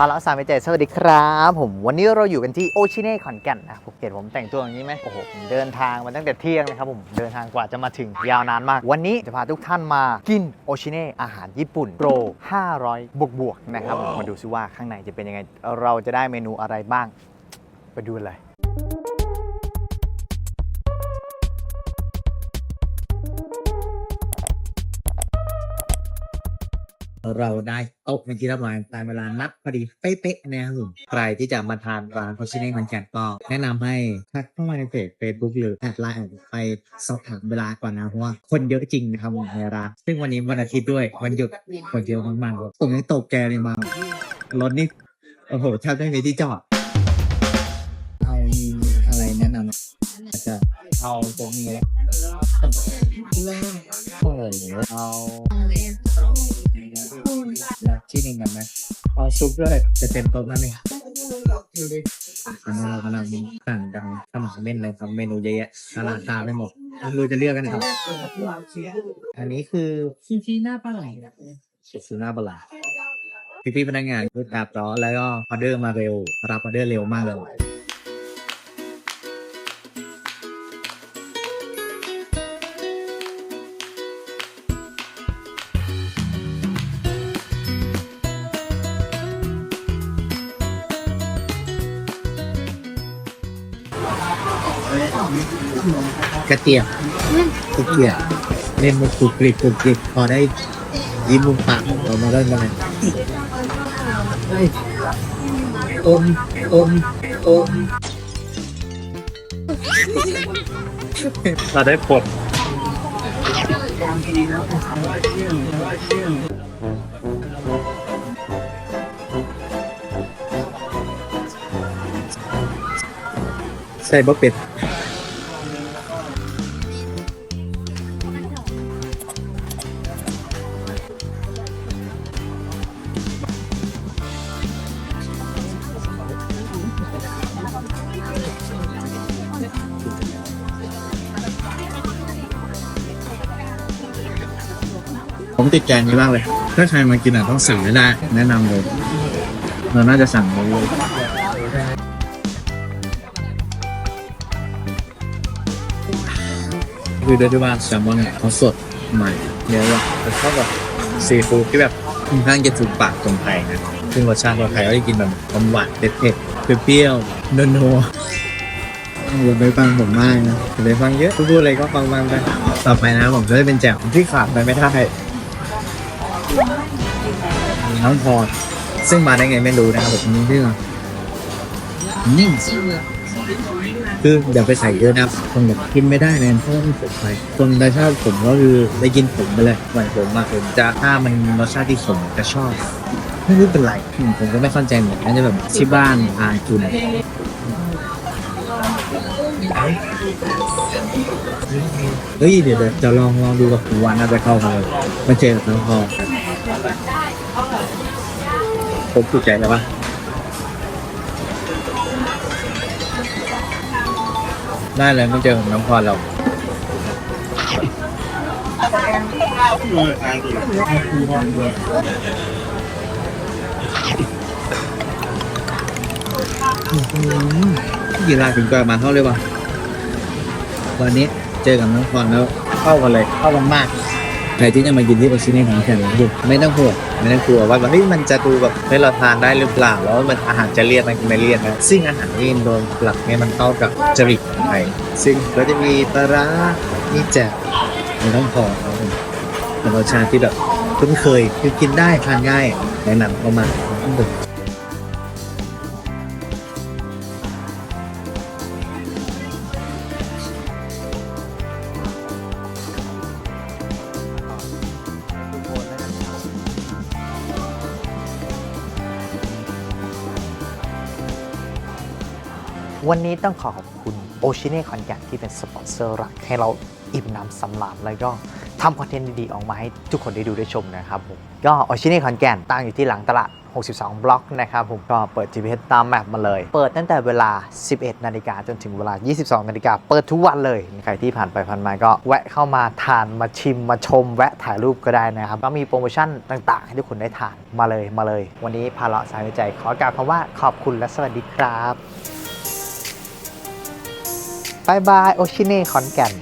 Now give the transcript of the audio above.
พาราสามเจสวัสดีครับผมวันนี้เราอยู่กันที่โอชิเน่ขอนแก่นนะผมเห็นผมแต่งตัวอย่างนี้ไหมโอ้โหผมเดินทางมาตั้งแต่เที่ยงนะครับผมเดินทางกว่าจะมาถึงยาวนานมาก วันนี้จะพาทุกท่านมากินโอชิเน่อาหารญี่ปุ่นโปร 500 บวกบวกๆนะครับผมมาดูซิว่าข้างในจะเป็นยังไงเราจะได้เมนูอะไรบ้าง ไปดูเลย เราได้โต๊ะเป็นที่เรียบรอยตามเวลานัดพอดีเป๊ะๆนะครับผมใครที่จะมาทานร้านโคชิเน่มันแกนก็แนะนำให้ทักเข้ามาในเพจ Facebook หรือแอดไลน์ไปสอบถามเวลาก่อนนะเพราะว่าคนเยอะจริงนะครับผมในร้านซึ่งวันนี้วันอาทิตย์ด้วยวันหยุดคนเยอะมากๆครับผมยังตกแกเลยมารถนี่โอ้โหแทบไม่มีที่จอดเอาอะไรแนะนำอาจจะเอาตรงนี้เอา ที่หนึ่งกันไหมเอาซุปด้วยจะเต็มโต๊ะแล้วนี่อันนี้เรากำลังสั่งกันทำของเมนเลยครับเมนูเยอะแยะราคาไม่หมดไม่รู้จะเลือกกันไหนครับอันนี้คือซีซีหน้าปลาไหลซูน่าบลาพี่พี่ๆพนักงานพูดตาบร้อนแล้วก็ออเดอร์มาเร็ว รับออเดอร์เร็วมากเลย กระเทียมกระเทียมเล่นมุกกรุบกริบกรุบกริบพอได้ยิ้มมุมปากเรามาเริ่มกันเลยเฮ้ยอมอมอมเราได้ผล ใส่บะเป็ดผมติดใจอันนี้มากเลย ถ้าใครมากินอะต้องสั่งไม่ได้ แนะนำเลย เราน่าจะสั่งเลย คือเดยวดูว่าแซลมอนเนี่ยเขาสดใหม่เยอะว่ะแต่ชอบแบบซีฟู้ดที่แบบค่อนข้างจะถูกปากคนไทยนะซึ่งรสชาติคนไทยก็จะกินแบบหวานเผ็ดๆเปรี้ยวๆนัวๆอย่าไปฟังผมมากนะอย่าไปฟังเยอะพูดอะไรก็ฟังฟังไปต่อไปนะผมจะได้เป็นแจ่วที่ขาดไปไม่ได้น้องพรซึ่งมาได้ไงไม่รู้นะครับผมนี่เรื่องนิ่ คือเดี๋ยวไปใส่เยอะนะคนแบบกินไม่ได้เลยเพราะมันผมไปคนรสชาติผมก็คือได้กินผมไปเลยเหมือนผมมาผมจะถ้ามันรสชาติที่ผมจะชอบไม่รู้เป็นไรผมก็ไม่เข้าใจเหมือนกันจะแบบที่บ้านอาจุนเฮ้ยเดี๋ยวจะลองลองดูกับผมวันน่าจะเข้ากันเลยมาเจอกับน้องพรผมถูกใจแล้วปะ ได้เลยไม่เจอของน้องพรเรากี่ลาถึงกลับมาเข้าเลยวะวันนี้เจอกับน้องพรแล้วเข้ากันเลยเข้ากันมาก ใครที่จะมากินที่โอชิเน่ของแข็งดูไม่ต้องห่วงไม่ต้องกลัวว่าแบบเฮ้ยมันจะดูแบบให้เราทานได้หรือเปล่าแล้วมันอาหารจะเลี่ยนไหมไม่เลี่ยนนะซึ่งอาหารที่อินโดนหลักเนี่ยมันเข้ากับจริตของไทยซึ่งก็จะมีปลาร้ามีแจ่วมีน้ำพองครับผมเป็นรสชาติที่แบบคุ้นเคยคือกินได้ทานง่ายแนะนำเข้ามา วันนี้ต้องขอขอบคุณโอชิเน่ขอนแกนที่เป็นสปอนเซอร์หลักให้เราอิ่มน้ำสำราญแล้วก็ทำคอนเทนต์ดีๆ ออกมาให้ทุกคนได้ดูได้ชมนะครับผมก็โอชิเน่ขอนแกนตั้งอยู่ที่หลังตลาด 62 บล็อกนะครับผมก็เปิด GPS ตามแมปมาเลย เปิดตั้งแต่เวลา 11 นาฬิกาจนถึงเวลา 22 นาฬิกาเปิดทุกวันเลย ใครที่ผ่านไปผ่านมาก็แวะเข้ามาทานมาชิมมาชม แวะถ่ายรูปก็ได้นะครับ ก็มีโปรโมชั่นต่างๆ ให้ทุกคนได้ทานมาเลยมาเลย วันนี้พาเลาะสายใจขอกล่าวคำว่าขอบคุณและสวัสดีครับ บายบายโอชิเน่ขอนแก่น